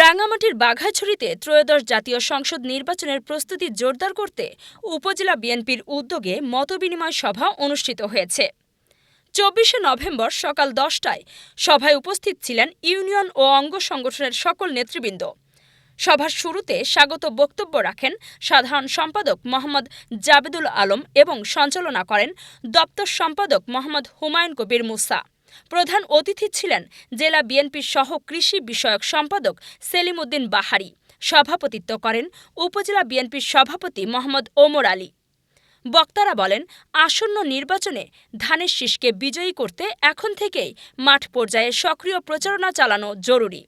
রাঙামাটির বাঘাছড়িতে ত্রয়োদশ জাতীয় সংসদ নির্বাচনের প্রস্তুতি জোরদার করতে উপজেলা বিএনপির উদ্যোগে মতবিনিময় সভা অনুষ্ঠিত হয়েছে। চব্বিশে নভেম্বর সকাল দশটায় সভায় উপস্থিত ছিলেন ইউনিয়ন ও অঙ্গ সংগঠনের সকল নেতৃবৃন্দ। সভার শুরুতে স্বাগত বক্তব্য রাখেন সাধারণ সম্পাদক মোহাম্মদ জাবেদুল আলম এবং সঞ্চালনা করেন দপ্তর সম্পাদক মোহাম্মদ হুমায়ুন কবির মুসা। প্রধান অতিথি ছিলেন জেলা বিএনপির সহ কৃষি বিষয়ক সম্পাদক সেলিম উদ্দিন বাহারি। সভাপতিত্ব করেন উপজেলা বিএনপির সভাপতি মোহাম্মদ ওমর আলী। বক্তারা বলেন, আসন্ন নির্বাচনে ধানের শীষকে বিজয়ী করতে এখন থেকেই মাঠ পর্যায়ে সক্রিয় প্রচারণা চালানো জরুরি।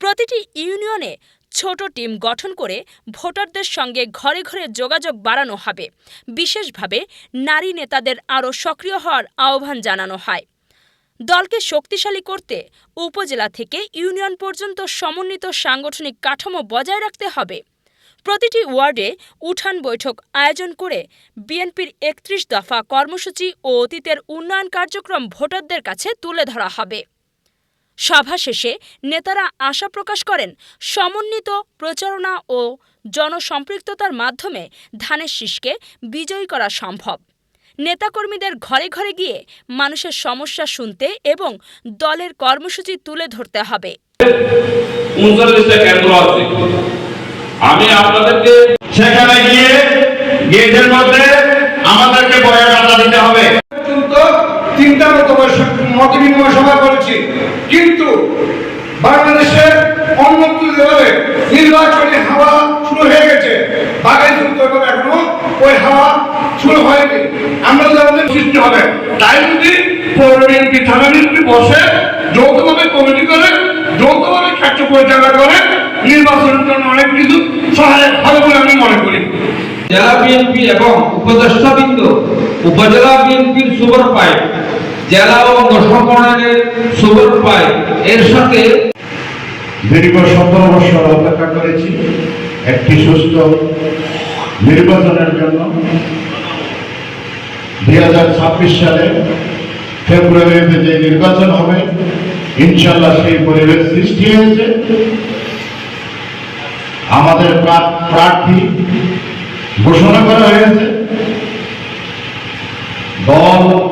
প্রতিটি ইউনিয়নে ছোট টিম গঠন করে ভোটারদের সঙ্গে ঘরে ঘরে যোগাযোগ বাড়ানো হবে। বিশেষভাবে নারী নেতাদের আরও সক্রিয় হওয়ার আহ্বান জানানো হয়। দলকে শক্তিশালী করতে উপজেলা থেকে ইউনিয়ন পর্যন্ত সমন্বিত সাংগঠনিক কাঠামো বজায় রাখতে হবে। প্রতিটি ওয়ার্ডে উঠান বৈঠক আয়োজন করে বিএনপির একত্রিশ দফা কর্মসূচি ও অতীতের উন্নয়ন কার্যক্রম ভোটারদের কাছে তুলে ধরা হবে। সভা শেষে নেতারা আশা প্রকাশ করেন, সমন্বিত প্রচারণা ও জনসম্পৃক্ততার মাধ্যমে ধানের শীষকে বিজয়ী করা সম্ভব। নেতাকর্মীদের ঘরে ঘরে গিয়ে মানুষের সমস্যা শুনতে এবং দলের কর্মসূচি তুলে ধরতে হবে। আমি আপনাদেরকে সেখানে গিয়ে গেটের মধ্যে আমাদেরকে আড্ডা দিতে হবে। পর্যন্ত তিনটা মত মত বিনিময় সভা করেছি। কিন্তু বাংলাদেশে অন্যত্র যেভাবে নির্বাচনী হাওয়া শুরু হয়ে গেছে যুক্ত এখনও ওই হাওয়া আমাদের হবে। তাই যদি পৌর বিএনপি থানা বিএনপি বসে যৌথভাবে কমিটি করে যৌথভাবে কার্য পরিচালনা করে নির্বাচনের জন্য অনেক কিছু সহায়ক হবে বলে আমি মনে করি। জেলা বিএনপি এবং উপদেষ্টাবৃন্দ উপজেলা বিএনপির সুবর পায় জেলা ও সংগঠনের সুবর পায় এর সাথে দীর্ঘ সতেরো বছর অপেক্ষা করেছি একটি সুস্থ নির্বাচনের জন্য। দুই হাজার ছাব্বিশ সালে ফেব্রুয়ারিতে যে নির্বাচন হবে ইনশাল্লাহ সেই পরিবেশ সৃষ্টি হয়েছে। আমাদের প্রা- প্রার্থী ঘোষণা করা হয়েছে। দল